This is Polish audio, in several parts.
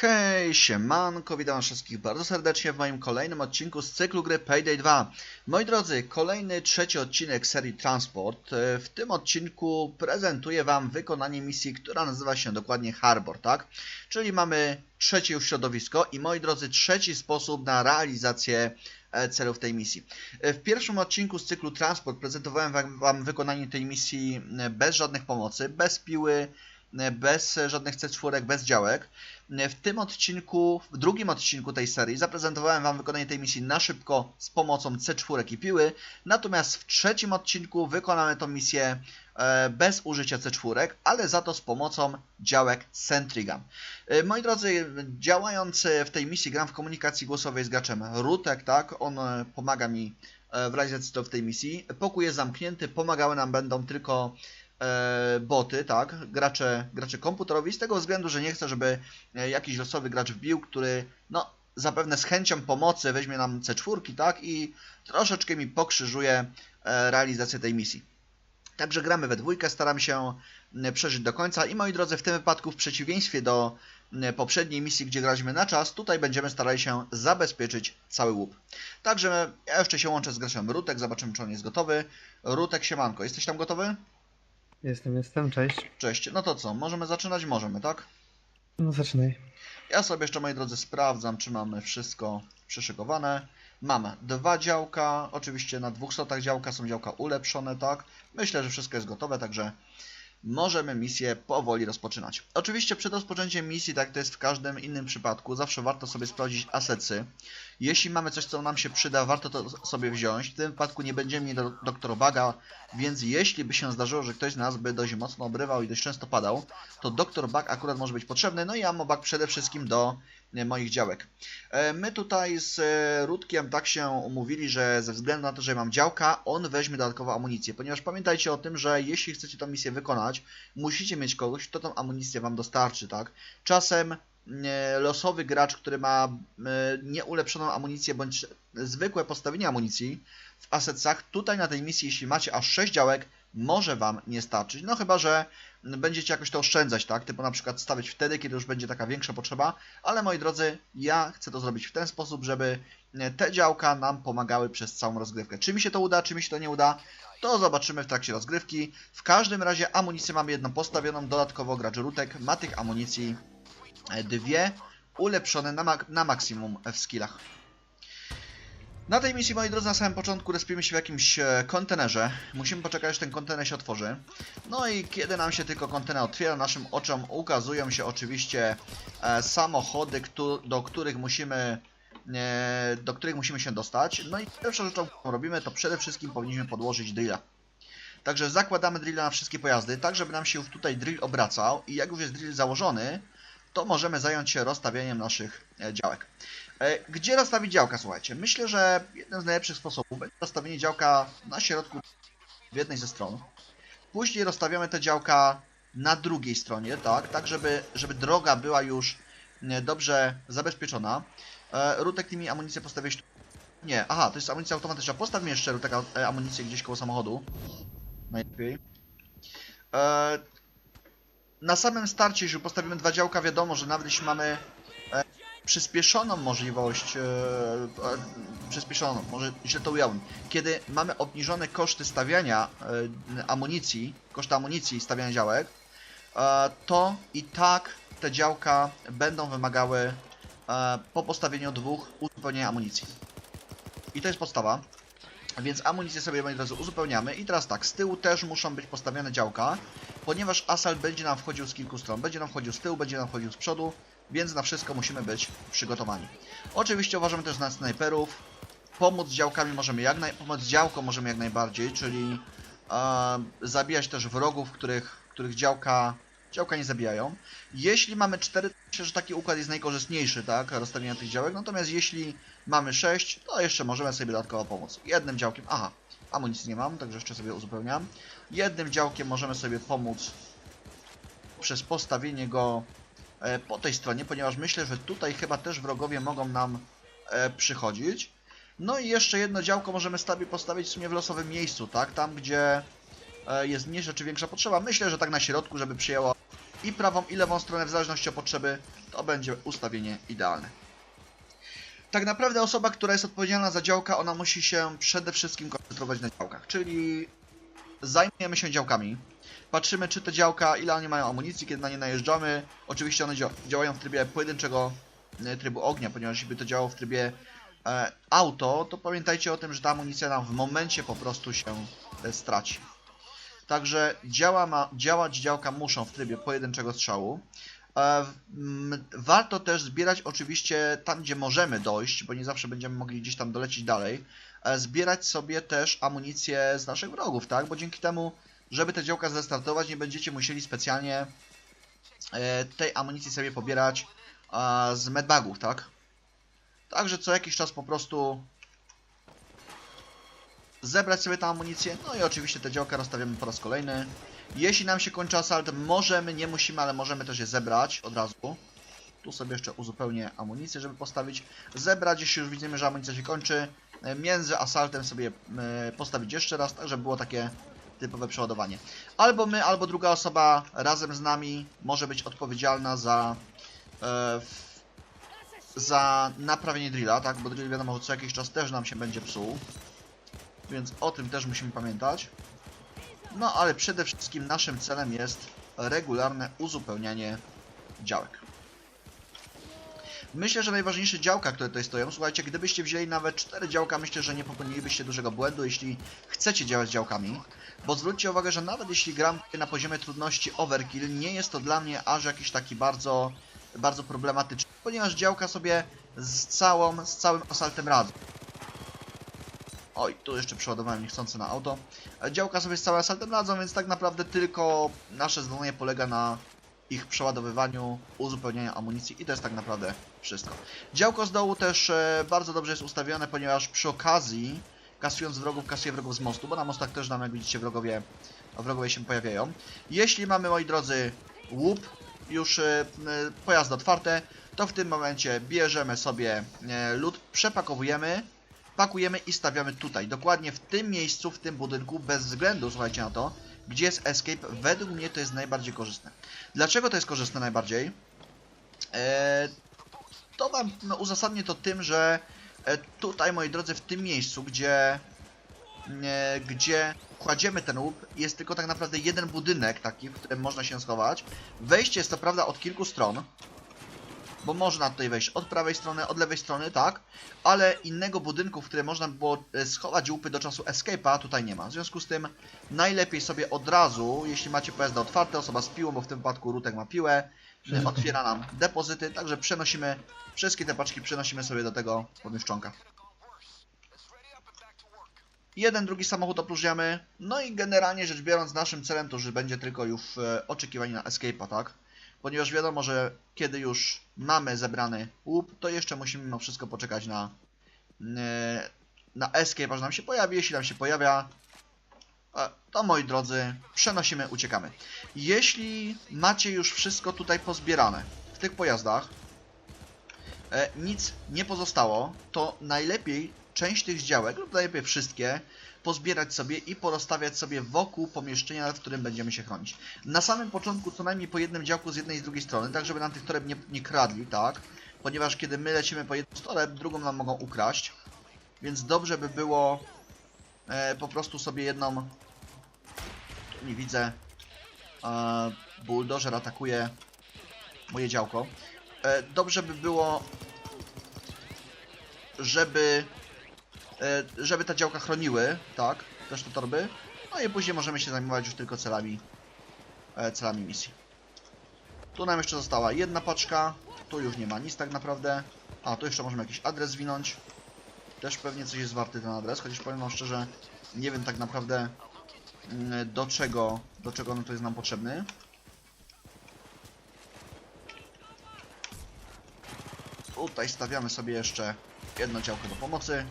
Hej, siemanko, witam wszystkich bardzo serdecznie w moim kolejnym odcinku z cyklu gry Payday 2. Moi drodzy, kolejny trzeci odcinek serii Transport. E, W tym odcinku prezentuję Wam wykonanie misji, która nazywa się dokładnie Harbor, tak? Czyli mamy trzecie już środowisko i moi drodzy, trzeci sposób na realizację e, celów tej misji. E, W pierwszym odcinku z cyklu Transport prezentowałem wam, wykonanie tej misji bez żadnych pomocy, bez piły, bez e, żadnych C4, bez działek. E, W tym odcinku, w drugim odcinku tej serii zaprezentowałem Wam wykonanie tej misji na szybko z pomocą C4 i piły, natomiast w trzecim odcinku wykonamy tą misję e, bez użycia C4, ale za to z pomocą działek Sentrygan. E, Moi drodzy, działając w tej misji gram w komunikacji głosowej z graczem Rutek, tak, on pomaga mi w realizacji to w tej misji. Pokój jest zamknięty, pomagały nam będą tylko boty, tak, gracze, gracze komputerowi, z tego względu, że nie chcę, żeby e, jakiś losowy gracz wbił, który, no, zapewne z chęcią pomocy weźmie nam C4, tak, i troszeczkę mi pokrzyżuje e, realizację tej misji. Także gramy we dwójkę, staramy się przeżyć do końca i moi drodzy, w tym wypadku w przeciwieństwie do poprzedniej misji, gdzie graliśmy na czas, tutaj będziemy starali się zabezpieczyć cały łup. Także ja jeszcze się łączę z graczem Rutek, zobaczymy czy on jest gotowy. Rutek, siemanko, jesteś tam gotowy? Jestem, jestem, cześć. Cześć. No to co, możemy zaczynać? Możemy, tak? No zaczynaj. Ja sobie jeszcze, moi drodzy, sprawdzam, czy mamy wszystko przyszykowane. Mamy dwa działka, oczywiście na dwóch slotach działka są działka ulepszone, tak? Myślę, że wszystko jest gotowe, także możemy misję powoli rozpoczynać. Oczywiście przed rozpoczęciem misji, tak to jest w każdym innym przypadku, zawsze warto sobie sprawdzić asety. Jeśli mamy coś, co nam się przyda, warto to sobie wziąć. W tym wypadku nie będziemy mieli do, doktor Baga, więc jeśli by się zdarzyło, że ktoś z nas by dość mocno obrywał i dość często padał, to doktor Bug akurat może być potrzebny, no i ammo przede wszystkim do moich działek. E, My tutaj z e, Rudkiem tak się umówili, że ze względu na to, że mam działka, on weźmie dodatkową amunicję, ponieważ pamiętajcie o tym, że jeśli chcecie tę misję wykonać, musicie mieć kogoś, kto tą amunicję wam dostarczy, tak? Czasem e, losowy gracz, który ma e, nieulepszoną amunicję bądź zwykłe postawienie amunicji w asetsach, tutaj na tej misji, jeśli macie aż 6 działek, może wam nie starczyć. No chyba, że będziecie jakoś to oszczędzać, tak? Typu na przykład stawiać wtedy, kiedy już będzie taka większa potrzeba, ale moi drodzy, ja chcę to zrobić w ten sposób, żeby e, te działka nam pomagały przez całą rozgrywkę. Czy mi się to uda, czy mi się to nie uda, to zobaczymy w trakcie rozgrywki. W każdym razie amunicję mamy jedną postawioną, dodatkowo gracz Rutek ma tych amunicji e, dwie, ulepszone na, mak na maksimum w skillach. Na tej misji, moi drodzy, na samym początku respimy się w jakimś e, kontenerze. Musimy poczekać, aż ten kontener się otworzy. No i kiedy nam się tylko kontener otwiera, naszym oczom ukazują się oczywiście e, samochody, do których musimy e, do których musimy się dostać. No i pierwszą rzeczą, którą robimy, to przede wszystkim powinniśmy podłożyć drilla. Także zakładamy drilla na wszystkie pojazdy, tak żeby nam się tutaj drill obracał i jak już jest drill założony, to możemy zająć się rozstawianiem naszych e, działek. E, Gdzie rozstawić działka, słuchajcie? Myślę, że jednym z najlepszych sposobów będzie rozstawienie działka na środku w jednej ze stron. Później rozstawiamy te działka na drugiej stronie, tak, tak żeby, żeby droga była już e, dobrze zabezpieczona. Rutek tymi amunicję postawiłeś tu. Nie, aha, to jest amunicja automatyczna. Postaw mi jeszcze Rutek amunicję gdzieś koło samochodu. Najlepiej. Na samym starcie, jeśli postawimy dwa działka, wiadomo, że nawet jeśli mamy e, przyspieszoną możliwość, e, e, przyspieszoną, może źle to ująłem, kiedy mamy obniżone koszty stawiania e, amunicji, koszty amunicji i stawiania działek, e, to i tak te działka będą wymagały e, po postawieniu dwóch uzupełnienia amunicji. I to jest podstawa. Więc amunicję sobie od razu uzupełniamy. I teraz tak, z tyłu też muszą być postawione działka, ponieważ asal będzie nam wchodził z kilku stron. Będzie nam wchodził z tyłu, będzie nam wchodził z przodu, więc na wszystko musimy być przygotowani. Oczywiście uważamy też na snajperów. Pomóc działkami możemy jak naj... pomóc działką możemy jak najbardziej, czyli e, zabijać też wrogów, których, których działka, działka nie zabijają. Jeśli mamy 4, myślę, że taki układ jest najkorzystniejszy, tak, rozstawienia tych działek, natomiast jeśli mamy 6, to jeszcze możemy sobie dodatkowo pomóc. Jednym działkiem, aha, amunicji nie mam, także jeszcze sobie uzupełniam. Jednym działkiem możemy sobie pomóc przez postawienie go e, po tej stronie, ponieważ myślę, że tutaj chyba też wrogowie mogą nam e, przychodzić. No i jeszcze jedno działko możemy sobie postawić w sumie w losowym miejscu, tak? Tam, gdzie e, jest mniejsza czy większa potrzeba. Myślę, że tak na środku, żeby przyjęło i prawą i lewą stronę w zależności od potrzeby, to będzie ustawienie idealne. Tak naprawdę osoba, która jest odpowiedzialna za działka, ona musi się przede wszystkim koncentrować na działkach, czyli zajmujemy się działkami, patrzymy czy te działka, ile one mają amunicji, kiedy na nie najeżdżamy. Oczywiście one dzia działają w trybie pojedynczego e, trybu ognia, ponieważ jeśli by to działało w trybie e, auto, to pamiętajcie o tym, że ta amunicja nam w momencie po prostu się e, straci. Także działa ma, działać działka muszą w trybie pojedynczego strzału. E, warto też zbierać oczywiście tam, gdzie możemy dojść, bo nie zawsze będziemy mogli gdzieś tam dolecieć dalej. E, zbierać sobie też amunicję z naszych wrogów, tak? Bo dzięki temu, żeby te działka zrestartować, nie będziecie musieli specjalnie e, tej amunicji sobie pobierać z medbagów, tak? Także co jakiś czas po prostu zebrać sobie tę amunicję, no i oczywiście te działka rozstawiamy po raz kolejny. Jeśli nam się kończy asalt, możemy, nie musimy, ale możemy też je zebrać od razu. Tu sobie jeszcze uzupełnię amunicję, żeby postawić. Zebrać, jeśli już widzimy, że amunicja się kończy. E, Między asaltem sobie e, postawić jeszcze raz, tak żeby było takie typowe przeładowanie. Albo my, albo druga osoba razem z nami może być odpowiedzialna za e, za naprawienie drilla, tak? Bo drill wiadomo, co jakiś czas też nam się będzie psuł. Więc o tym też musimy pamiętać. No ale przede wszystkim naszym celem jest regularne uzupełnianie działek. Myślę, że najważniejsze działka, które tutaj stoją, słuchajcie, gdybyście wzięli nawet 4 działka, myślę, że nie popełnilibyście dużego błędu, jeśli chcecie działać działkami. Bo zwróćcie uwagę, że nawet jeśli gram na poziomie trudności overkill, nie jest to dla mnie aż jakiś taki bardzo, bardzo problematyczny, ponieważ działka sobie z całą, z całym asaltem radzą. Oj, tu jeszcze przeładowałem niechcący na auto. E, Działka sobie z całym asaltem radzą, więc tak naprawdę tylko nasze zadanie polega na ich przeładowywaniu, uzupełnianiu amunicji i to jest tak naprawdę wszystko. Działko z dołu też e, bardzo dobrze jest ustawione, ponieważ przy okazji, kasując wrogów, kasuje wrogów z mostu, bo na mostach też nam, jak widzicie, wrogowie, wrogowie się pojawiają. Jeśli mamy, moi drodzy, łup, już e, pojazdy otwarte, to w tym momencie bierzemy sobie lód, przepakowujemy, pakujemy i stawiamy tutaj, dokładnie w tym miejscu, w tym budynku, bez względu, słuchajcie na to, gdzie jest escape, według mnie to jest najbardziej korzystne. Dlaczego to jest korzystne najbardziej? Eee, to wam no, uzasadnię to tym, że e, tutaj, moi drodzy, w tym miejscu, gdzie, e, gdzie kładziemy ten łup, jest tylko tak naprawdę jeden budynek taki, w którym można się schować. Wejście jest to prawda od kilku stron, bo można tutaj wejść od prawej strony, od lewej strony, tak, ale innego budynku, w którym można było e, schować łupy do czasu escape'a, tutaj nie ma. W związku z tym najlepiej sobie od razu, jeśli macie pojazdy otwarte, osoba z piłą, bo w tym wypadku Rutek ma piłę, e, otwiera nam depozyty, także przenosimy, wszystkie te paczki przenosimy sobie do tego pomieszczonka. Jeden, drugi samochód opróżniamy, no i generalnie rzecz biorąc naszym celem to, że będzie tylko już e, oczekiwanie na escape'a, tak? Ponieważ wiadomo, że kiedy już mamy zebrany łup, to jeszcze musimy mimo wszystko poczekać na, e, na escape, aż nam się pojawi. Jeśli nam się pojawia, e, to moi drodzy, przenosimy, uciekamy. Jeśli macie już wszystko tutaj pozbierane w tych pojazdach, e, nic nie pozostało, to najlepiej część tych działek, lub najlepiej wszystkie, pozbierać sobie i porozstawiać sobie wokół pomieszczenia, w którym będziemy się chronić. Na samym początku co najmniej po jednym działku z jednej i z drugiej strony, tak żeby nam tych toreb nie, nie kradli, tak? Ponieważ kiedy my lecimy po z toreb, drugą nam mogą ukraść. Więc dobrze by było e, po prostu sobie jedną... Tu nie widzę. E, bulldozer atakuje moje działko. E, dobrze by było, żeby żeby te działka chroniły, tak, też te torby. No i później możemy się zajmować już tylko celami, e, celami misji. Tu nam jeszcze została jedna paczka, tu już nie ma nic tak naprawdę. A, tu jeszcze możemy jakiś adres zwinąć. Też pewnie coś jest warty ten adres, chociaż powiem wam szczerze, nie wiem tak naprawdę mm, do czego, do czego on to jest nam potrzebny. Tutaj stawiamy sobie jeszcze jedno działko do pomocy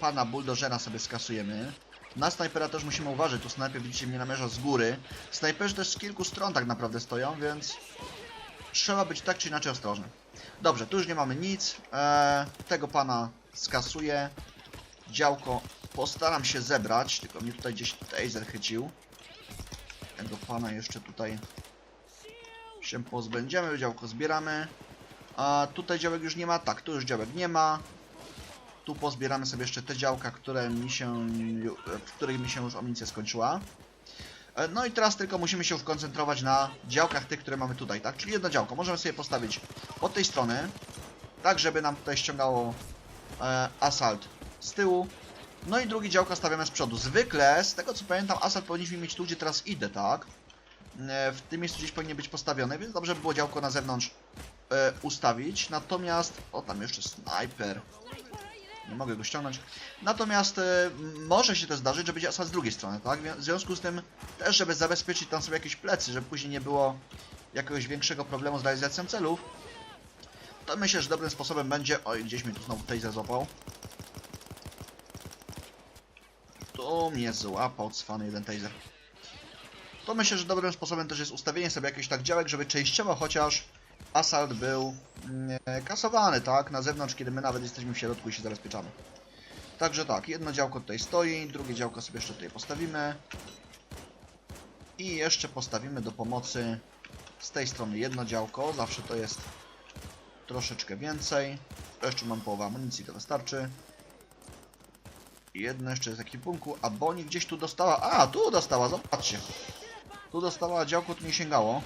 pana buldożera sobie skasujemy. Na snajpera też musimy uważać, tu snajper widzicie mnie namierza z góry. Snajperzy też z kilku stron tak naprawdę stoją, więc trzeba być tak czy inaczej ostrożny. Dobrze, tu już nie mamy nic. Eee, tego pana skasuję. Działko postaram się zebrać, tylko mnie tutaj gdzieś taser chycił. Tego pana jeszcze tutaj się pozbędziemy, działko zbieramy. A tutaj działek już nie ma, tak, tu już działek nie ma. Tu pozbieramy sobie jeszcze te działka, które mi się, w których mi się już amunicja skończyła. E, No i teraz tylko musimy się skoncentrować na działkach tych, które mamy tutaj, tak? Czyli jedno działko możemy sobie postawić od tej strony, tak żeby nam tutaj ściągało e, asalt z tyłu. No i drugie działko stawiamy z przodu. Zwykle, z tego co pamiętam, asalt powinniśmy mieć tu, gdzie teraz idę, tak? E, w tym miejscu gdzieś powinien być postawiony, więc dobrze by było działko na zewnątrz e, ustawić. Natomiast, o tam jeszcze snajper. Nie mogę go ściągnąć. Natomiast e, może się też zdarzyć, że będzie asalt z drugiej strony, tak? W związku z tym też, żeby zabezpieczyć tam sobie jakieś plecy, żeby później nie było jakiegoś większego problemu z realizacją celów, to myślę, że dobrym sposobem będzie... Oj, gdzieś mnie tu znowu taser złapał. Tu mnie złapał cwany jeden taser. To myślę, że dobrym sposobem też jest ustawienie sobie jakichś tak działek, żeby częściowo chociaż asalt był mm, kasowany, tak? Na zewnątrz, kiedy my nawet jesteśmy w środku i się zabezpieczamy. Także tak, jedno działko tutaj stoi, drugie działko sobie jeszcze tutaj postawimy. I jeszcze postawimy do pomocy z tej strony jedno działko, zawsze to jest troszeczkę więcej. Jeszcze mam połowę amunicji, to wystarczy. Jedno jeszcze jest w ekwipunku, a Boni gdzieś tu dostała. A, tu dostała, zobaczcie. Tu dostała, działko tu nie sięgało.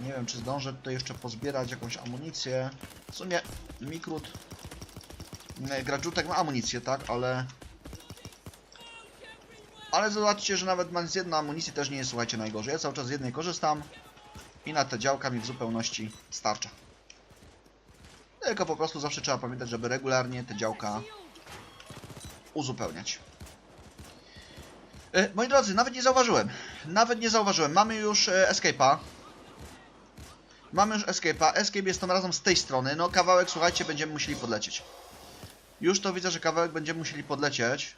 Nie wiem, czy zdążę tutaj jeszcze pozbierać jakąś amunicję. W sumie Mikrut... Gradżutek ma amunicję, tak, ale... Ale zobaczcie, że nawet mając jedną amunicję też nie jest, słuchajcie, najgorzej. Ja cały czas z jednej korzystam i na te działka mi w zupełności starcza. Tylko po prostu zawsze trzeba pamiętać, żeby regularnie te działka uzupełniać. E, moi drodzy, nawet nie zauważyłem. Nawet nie zauważyłem. Mamy już e, escape'a. Mamy już escape'a. Escape jest tym razem z tej strony. No kawałek, słuchajcie, będziemy musieli podlecieć. Już to widzę, że kawałek będziemy musieli podlecieć.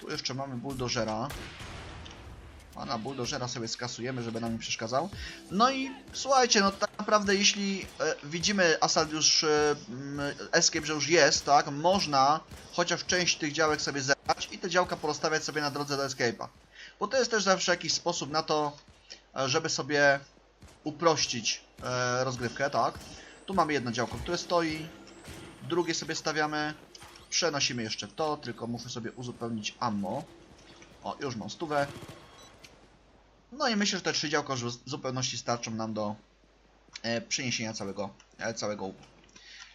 Tu jeszcze mamy buldożera. A na buldożera sobie skasujemy, żeby nam nie przeszkadzał. No i słuchajcie, no tak naprawdę jeśli e, widzimy Asalt już, e, Escape, że już jest, tak, można chociaż część tych działek sobie zebrać i te działka porozstawiać sobie na drodze do Escape'a. Bo to jest też zawsze jakiś sposób na to, e, żeby sobie uprościć e, rozgrywkę, tak. Tu mamy jedno działko, które stoi, drugie sobie stawiamy, przenosimy jeszcze to, tylko muszę sobie uzupełnić ammo. O, już mam stówę. No i myślę, że te trzy działko już w zupełności starczą nam do e, przeniesienia całego, e, całego łupu.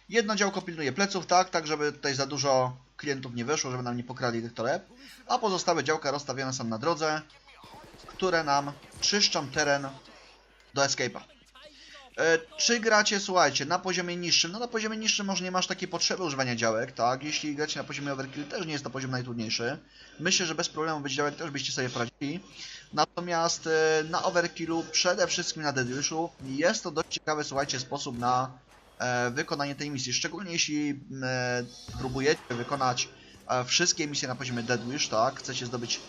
Jedno działko pilnuje pleców, tak, tak żeby tutaj za dużo klientów nie weszło, żeby nam nie pokrali tych toreb, a pozostałe działka rozstawione są na drodze, które nam czyszczą teren do escape'a. E, czy gracie, słuchajcie, na poziomie niższym? No na poziomie niższym może nie masz takiej potrzeby używania działek, tak? Jeśli gracie na poziomie overkill, też nie jest to poziom najtrudniejszy. Myślę, że bez problemu bez działek też byście sobie poradzili. Natomiast e, na overkillu, przede wszystkim na deadwishu, jest to dość ciekawy, słuchajcie, sposób na e, wykonanie tej misji. Szczególnie jeśli e, próbujecie wykonać e, wszystkie misje na poziomie deadwish, tak? Chcecie zdobyć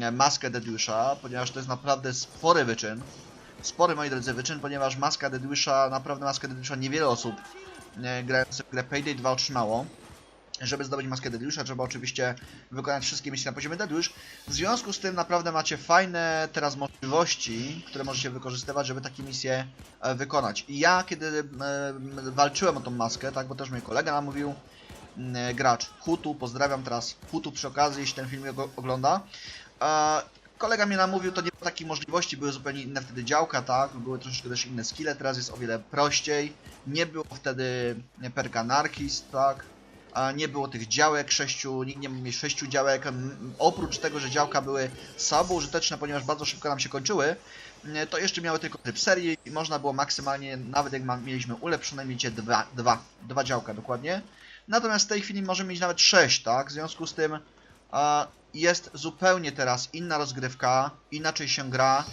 e, maskę deadwisha, ponieważ to jest naprawdę spory wyczyn. Spory, moi drodzy, wyczyn, ponieważ maska deadwisha, naprawdę maskę deadwisha niewiele osób e, grających w grę Payday 2 otrzymało. Żeby zdobyć maskę Deadwisha, trzeba oczywiście wykonać wszystkie misje na poziomie Deadwish. W związku z tym naprawdę macie fajne teraz możliwości, które możecie wykorzystywać, żeby takie misje e, wykonać. I ja, kiedy e, walczyłem o tą maskę, tak, bo też mój kolega namówił, gracz Hutu, pozdrawiam teraz Hutu przy okazji, jeśli ten film ogląda. E, kolega mnie namówił, to nie było takiej możliwości, były zupełnie inne wtedy działka, tak, były troszeczkę też inne skille, teraz jest o wiele prościej. Nie było wtedy perka Anarchist, tak, nie było tych działek, sześciu, nikt nie mógł mieć sześciu działek. Oprócz tego, że działka były słabo użyteczne, ponieważ bardzo szybko nam się kończyły, m, to jeszcze miały tylko tryb serii i można było maksymalnie, nawet jak mieliśmy ulepszone, mieć dwa, dwa, dwa działka dokładnie. Natomiast w tej chwili możemy mieć nawet sześć, tak? W związku z tym jest zupełnie teraz inna rozgrywka, inaczej się gra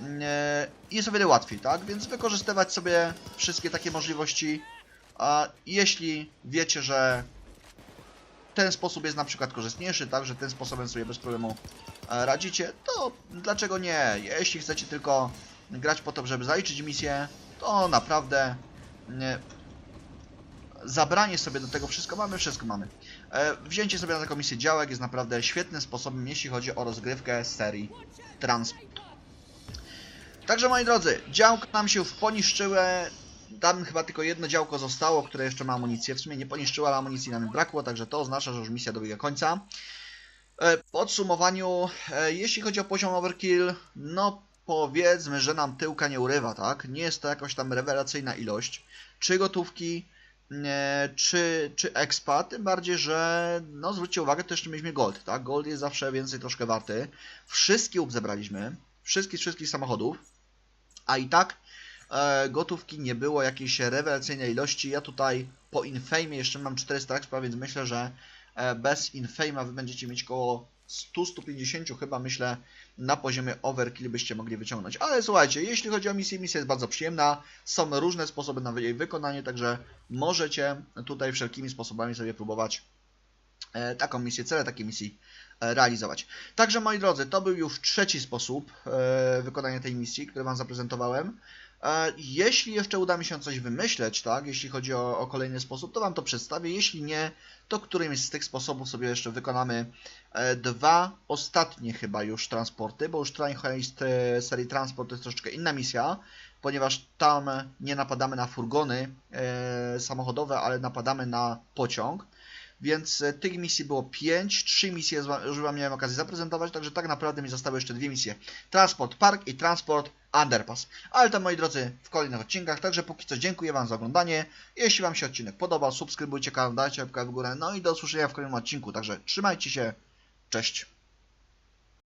m, e, i jest o wiele łatwiej, tak? Więc wykorzystywać sobie wszystkie takie możliwości a jeśli wiecie, że ten sposób jest na przykład korzystniejszy, tak, że tym sposobem sobie bez problemu e, radzicie, to dlaczego nie? Jeśli chcecie tylko grać po to, żeby zaliczyć misję, to naprawdę nie, zabranie sobie do tego wszystko mamy, wszystko mamy. E, wzięcie sobie na taką misję działek jest naprawdę świetnym sposobem, jeśli chodzi o rozgrywkę serii Transport. Także moi drodzy, działka nam się poniszczyły. Tam chyba tylko jedno działko zostało, które jeszcze ma amunicję. W sumie nie poniszczyło, ale amunicji nam brakło, także to oznacza, że już misja dobiega końca. E, W podsumowaniu, e, jeśli chodzi o poziom overkill, no powiedzmy, że nam tyłka nie urywa, tak? Nie jest to jakaś tam rewelacyjna ilość. Czy gotówki, czy, czy expa, tym bardziej, że no zwróćcie uwagę, to jeszcze mieliśmy gold, tak? Gold jest zawsze więcej troszkę warty. Wszystkie łup zebraliśmy, wszystkich, wszystkich samochodów, a i tak e, gotówki nie było jakiejś rewelacyjnej ilości. Ja tutaj po Infame jeszcze mam 400 expa, więc myślę, że e, bez Infame'a wy będziecie mieć około 100-150 chyba myślę na poziomie overkill byście mogli wyciągnąć. Ale słuchajcie, jeśli chodzi o misję, misja jest bardzo przyjemna. Są różne sposoby na jej wykonanie, także możecie tutaj wszelkimi sposobami sobie próbować e, taką misję, cele takiej misji e, realizować. Także moi drodzy, to był już trzeci sposób e, wykonania tej misji, który Wam zaprezentowałem. E, Jeśli jeszcze uda mi się coś wymyśleć, tak, jeśli chodzi o, o kolejny sposób, to Wam to przedstawię. Jeśli nie, to którymś z tych sposobów sobie jeszcze wykonamy e, dwa ostatnie chyba już transporty, bo już Train Heist e, serii Transport to jest troszeczkę inna misja, ponieważ tam nie napadamy na furgony e, samochodowe, ale napadamy na pociąg. Więc tych misji było 5, 3 misje już Wam miałem okazję zaprezentować, także tak naprawdę mi zostały jeszcze dwie misje. Transport Park i Transport Underpass. Ale to moi drodzy w kolejnych odcinkach, także póki co dziękuję Wam za oglądanie. Jeśli Wam się odcinek podobał, subskrybujcie kanał, dajcie łapkę w górę, no i do usłyszenia w kolejnym odcinku, także trzymajcie się, cześć.